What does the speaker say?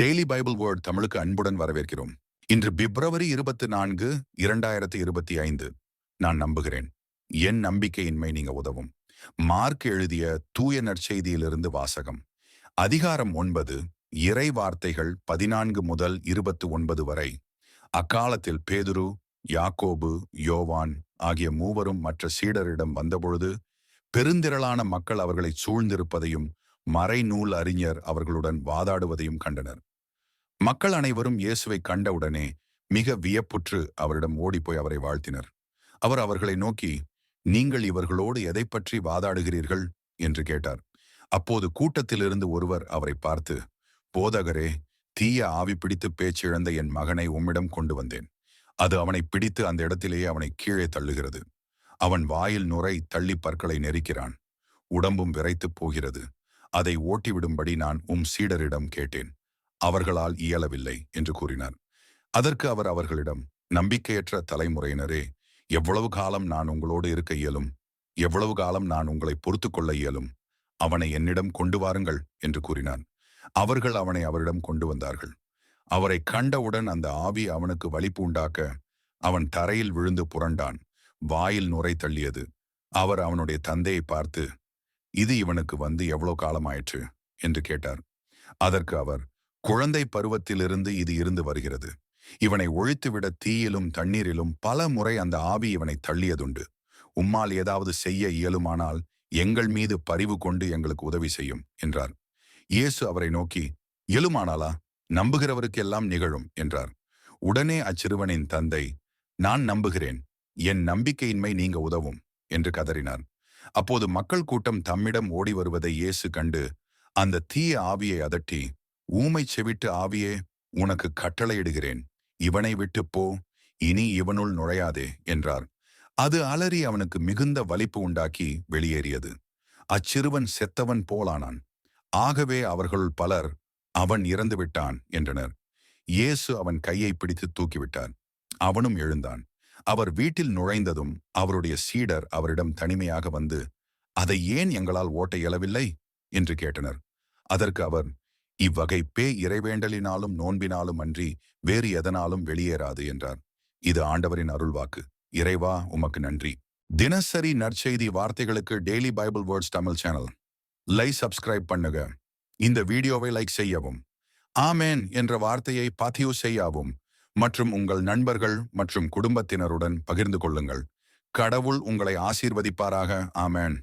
Daily Bible word தமிழுக்கு அன்புடன் வரவேற்கிறோம். இன்று பிப்ரவரி இருபத்தி நான்கு இரண்டாயிரத்தி இருபத்தி ஐந்து. நான் நம்புகிறேன். என் நம்பிக்கையின்மை நீங்க உதவும். மார்க் எழுதிய தூய நற்செய்தியிலிருந்து வாசகம். அதிகாரம் ஒன்பது இறை வார்த்தைகள் பதினான்கு முதல் இருபத்தி ஒன்பது வரை. அக்காலத்தில் பேதுரு யாக்கோபு யோவான் ஆகிய மூவரும் மற்ற சீடரிடம் வந்தபொழுது பெருந்திரளான மக்கள் அவர்களை சூழ்ந்திருப்பதையும் மறைநூல் அறிஞர் அவர்களுடன் வாதாடுவதையும் கண்டனர். மக்கள் அனைவரும் இயேசுவை கண்டவுடனே மிக வியப்புற்று அவரிடம் ஓடிப்போய் அவரை வாழ்த்தினர். அவர் அவர்களை நோக்கி நீங்கள் இவர்களோடு எதை பற்றி வாதாடுகிறீர்கள்? என்று கேட்டார். அப்போது கூட்டத்திலிருந்து ஒருவர் அவரை பார்த்து போதகரே தீய ஆவி பிடித்து பேச்சிழந்த என் மகனை உம்மிடம் கொண்டு வந்தேன். அது அவனை பிடித்து அந்த இடத்திலேயே அவனை கீழே தள்ளுகிறது. அவன் வாயில் நுரை தள்ளி பற்களை நெரிக்கிறான். உடம்பும் விரைத்துப் போகிறது. அதை ஓட்டிவிடும்படி நான் உம் சீடரிடம் கேட்டேன். அவர்களால் இயலவில்லை என்று கூறினார். அதற்கு அவர் அவர்களிடம் நம்பிக்கையற்ற தலைமுறையினரே எவ்வளவு காலம் நான் உங்களோடு இருக்க இயலும்? எவ்வளவு காலம் நான் உங்களை பொறுத்து கொள்ள இயலும்? அவனை என்னிடம் கொண்டு வாருங்கள் என்று கூறினான். அவர்கள் அவனை அவரிடம் கொண்டு வந்தார்கள். அவரை கண்டவுடன் அந்த ஆவி அவனுக்கு வலிப்பு உண்டாக்க அவன் தரையில் விழுந்து புரண்டான். வாயில் நுரை தள்ளியது. அவர் அவனுடைய தந்தையை பார்த்து இது இவனுக்கு வந்து எவ்வளோ காலமாயிற்று? என்று கேட்டார். அதற்கு அவர் குழந்தை பருவத்திலிருந்து இது இருந்து வருகிறது. இவனை ஒழித்துவிட தீயிலும் தண்ணீரிலும் பல முறை அந்த ஆவி இவனை தள்ளியதுண்டு. உம்மால் ஏதாவது செய்ய இயலுமானால் எங்கள் மீது பரிவு கொண்டு எங்களுக்கு உதவி செய்யும் என்றார். இயேசு அவரை நோக்கி இயலுமானாலா? நம்புகிறவருக்கெல்லாம் நிகழும் என்றார். உடனே அச்சிறுவனின் தந்தை நான் நம்புகிறேன். என் நம்பிக்கையின்மை நீங்க உதவும் என்று கதறினார். அப்போது மக்கள் கூட்டம் தம்மிடம் ஓடி வருவதை இயேசு கண்டு அந்த தீய ஆவியை அதட்டி ஊமை செவிட்டு ஆவியே உனக்கு கட்டளையிடுகிறேன். இவனை விட்டு போ இனி இவனுள் நுழையாதே என்றார். அது அலறி அவனுக்கு மிகுந்த வலிப்பு உண்டாக்கி வெளியேறியது. அச்சிறுவன் செத்தவன் போலானான். ஆகவே அவர்களுள் பலர் அவன் இறந்து விட்டான் என்றனர். இயேசு அவன் கையை பிடித்து தூக்கிவிட்டார். அவனும் எழுந்தான். அவர் வீட்டில் நுழைந்ததும் அவருடைய சீடர் அவரிடம் தனிமையாக வந்து அதை ஏன் எங்களால் ஓட்ட இயலவில்லை? என்று கேட்டனர். அதற்கு அவர் இவ்வகை பே இறைவேண்டலினாலும் நோன்பினாலும் அன்றி வேறு எதனாலும் வெளியேறாது என்றார். இது ஆண்டவரின் அருள்வாக்கு. இறைவா உமக்கு நன்றி. தினசரி நற்செய்தி வார்த்தைகளுக்கு daily Bible words Tamil channel லை சப்ஸ்கிரைப் பண்ணுங்க இந்த வீடியோவை லைக் செய்யவும். ஆமேன் என்ற வார்த்தையை பதிவு செய்யவும். மற்றும் உங்கள் நண்பர்கள் மற்றும் குடும்பத்தினருடன் பகிர்ந்து கொள்ளுங்கள். கடவுள் உங்களை ஆசீர்வதிப்பாராக. ஆமேன்.